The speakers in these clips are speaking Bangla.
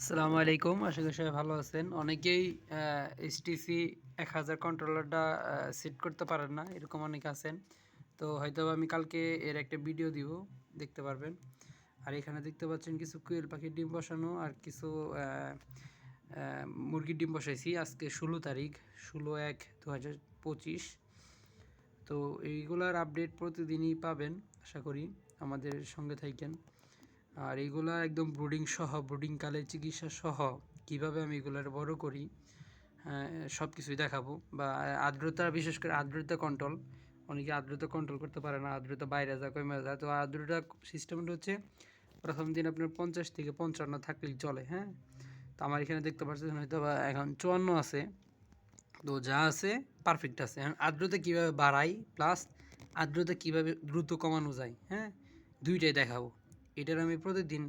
আসসালামু আলাইকুম, আশা করি সবাই ভালো আছেন। অনেকেই এইচটিসি এক হাজার কন্ট্রোলারটা সেট করতে পারেন না, এরকম অনেক আছেন। তো হয়তো আমি কালকে এর একটা ভিডিও দিব, দেখতে পারবেন। আর এখানে দেখতে পাচ্ছেন কিছু কুয়েল পাখির ডিম বসানো আর কিছু মুরগির ডিম বসাইছি। আজকে ষোলো তারিখ, ষোলো এক দু হাজার পঁচিশ। তো এইগুলার আপডেট প্রতিদিনই পাবেন, আশা করি। আমাদের সঙ্গে থাকেন আর এইগুলা একদম ব্রুডিং সহ ব্রুডিং কালে চিকিৎসা সহ কীভাবে আমি এগুলার বড় করি সব কিছুই দেখাবো। বা আর্দ্রতা, বিশেষ করে আর্দ্রতা কন্ট্রোল অনেকে আর্দ্রতা কন্ট্রোল করতে পারে না, আর্দ্রতা বাইরে যা কমে যায়। তো আর্দ্রতা সিস্টেমটা হচ্ছে প্রথম দিন আপনার পঞ্চাশ থেকে পঞ্চান্ন থাকলেই চলে হ্যাঁ? তো আমার এখানে দেখতে পাচ্ছেন হয়তো এখন চুয়ান্ন আছে। তো যা আছে পারফেক্ট আছে। আর্দ্রতা কীভাবে বাড়াই প্লাস আর্দ্রতা কীভাবে দ্রুত কমানো যায় হ্যাঁ? দুইটাই দেখাবো। এটার আমি প্রতিদিন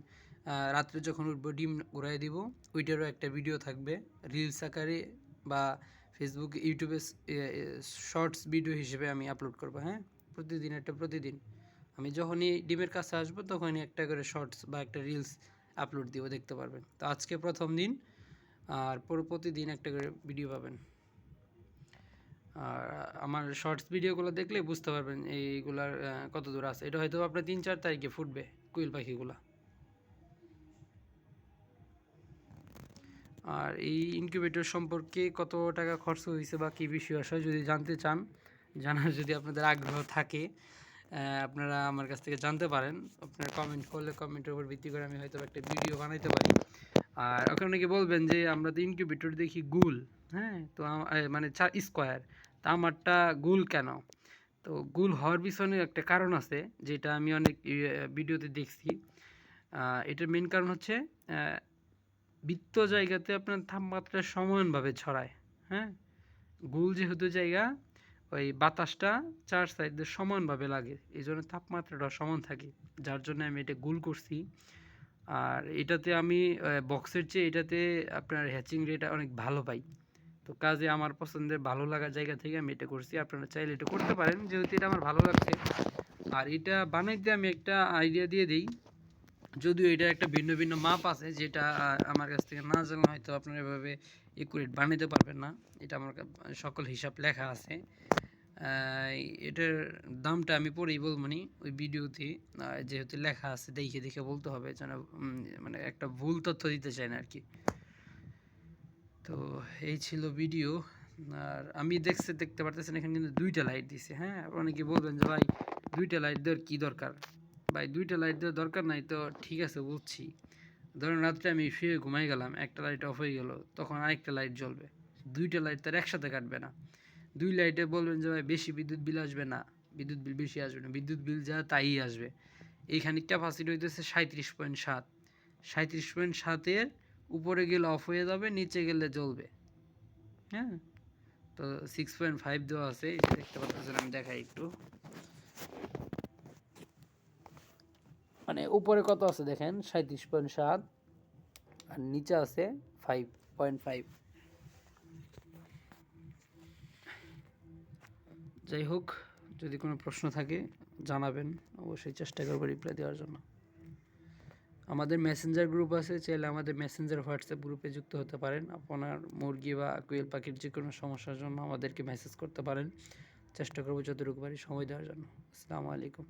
রাত্রে যখন উঠবো, ডিম উড়াই দিব। ওইটারও একটা ভিডিও থাকবে। রিলস আকারে বা ফেসবুক ইউটিউবে শর্টস ভিডিও হিসেবে আমি আপলোড করব হ্যাঁ? প্রতিদিন একটা প্রতিদিন। আমি যখনই ডিমের কাছে আসব, তখনই একটা করে শর্টস বা একটা রিলস আপলোড দিব, দেখতে পারবেন। তো আজকে প্রথম দিন, আর পুরো প্রতিদিন একটা করে ভিডিও পাবেন। আর আমার শর্টস ভিডিওগুলো দেখলে বুঝতে পারবেন এইগুলার কত দূর আছে। এটা হয়তো আপনার তিন চার তারিখে ফুটবে কুইল পাখিগুলা। আর এই ইনকিউবেটর সম্পর্কে কত টাকা খরচ হয়েছে বা কী বিষয় আসে যদি জানতে চান, জানার যদি আপনাদের আগ্রহ থাকে আপনারা আমার কাছ থেকে জানতে পারেন। আপনারা কমেন্ট করলে কমেন্টের উপর ভিত্তি করে আমি হয়তো একটা ভিডিও বানাইতে পারি। আর ওখানে অনেকে বলবেন যে, আমরা তো ইনকিউবেটর দেখি গুল। হ্যাঁ তো মানে স্কোয়ার তা আমারটা গুল কেন? তো গুল হওয়ার পিছনে একটা কারণ আছে, যেটা আমি অনেক ভিডিওতে দেখছি। এটার মেন কারণ হচ্ছে বৃত্ত জায়গাতে আপনার তাপমাত্রা সমানভাবে ছড়ায়। হ্যাঁ গুল যেহেতু জায়গা, ওই বাতাসটা চার সাইডে সমানভাবে লাগে। এই জন্য তাপমাত্রাটা সমান থাকে। যার জন্য আমি এটা গুল করছি। আর এটাতে আমি বক্সের চেয়ে এটাতে আপনার হ্যাচিং রেট অনেক ভালো পাই। তো কাজে আমার পছন্দের ভালো লাগার জায়গা থেকে আমি এটা করছি। আপনারা চাইলে এটা করতে পারেন, যেহেতু এটা আমার ভালো লাগছে। আর এটা বানাইতে আমি একটা আইডিয়া দিয়ে দিই। যদিও এটা একটা ভিন্ন ভিন্ন মাপ আছে, যেটা আমার কাছ থেকে না জানলে হয়তো আপনারা এভাবে একুরেট বানাইতে পারবেন না। এটা আমার সকল হিসাব লেখা আছে। এটার দামটা আমি পরেই বলব নি, ওই ভিডিওতে যেহেতু লেখা আছে, দেখে দেখে বলতে হবে যেন মানে একটা ভুল তথ্য দিতে চাই না আর কি। তো এই ছিল ভিডিও, আর আমি দেখতে দেখতে পারতেছেন, এখানে কিন্তু দুইটা লাইট দিছে হ্যাঁ? অনেকে বলবেন যে, ভাই, দুইটা লাইট দেওয়ার কী দরকার? ভাই, দুইটা লাইট দেওয়ার দরকার নাই তো ঠিক আছে বুঝছি ধরেন রাত্রে আমি শুয়ে ঘুমাই গেলাম, একটা লাইট অফ হয়ে গেল, তখন আরেকটা লাইট জ্বলবে। দুইটা লাইট তার একসাথে কাটবে না। দুই লাইটে বলবেন যে, ভাই, বেশি বিদ্যুৎ বিল আসবে না। বিদ্যুৎ বিল বেশি আসবে না। বিদ্যুৎ বিল যা, তাই আসবে। এইখানে ক্যাপাসিটি হইতেছে সাঁত্রিশ পয়েন্ট সাত। সাঁত্রিশ পয়েন্ট সাতের উপরে গেলে অফ হয়ে যাবে, নিচে গেলে জ্বলবে। হ্যাঁ? তো সিক্স পয়েন্ট ফাইভ দেওয়া আছে এটা দেখতে পাচ্ছেন, আমি দেখাই একটু। মানে উপরে কত আছে দেখেন? সাঁত্রিশ পয়েন্ট সাত, আর নিচে আছে ফাইভ পয়েন্ট ফাইভ যাই হোক, যদি কোনো প্রশ্ন থাকে, জানাবেন। অবশ্যই চেষ্টা করব রিপ্লাই দেওয়ার জন্য। আমাদের মেসেঞ্জার গ্রুপ আছে, চাইলে আমাদের মেসেঞ্জার হোয়াটসঅ্যাপ গ্রুপে যুক্ত হতে পারেন। আপনার মুরগি বা কুয়েল পাখির যে কোনো সমস্যার জন্য আমাদেরকে মেসেজ করতে পারেন। চেষ্টা করব যতটুকু পারি সময় দেওয়ার জন্য। আসসালামু আলাইকুম।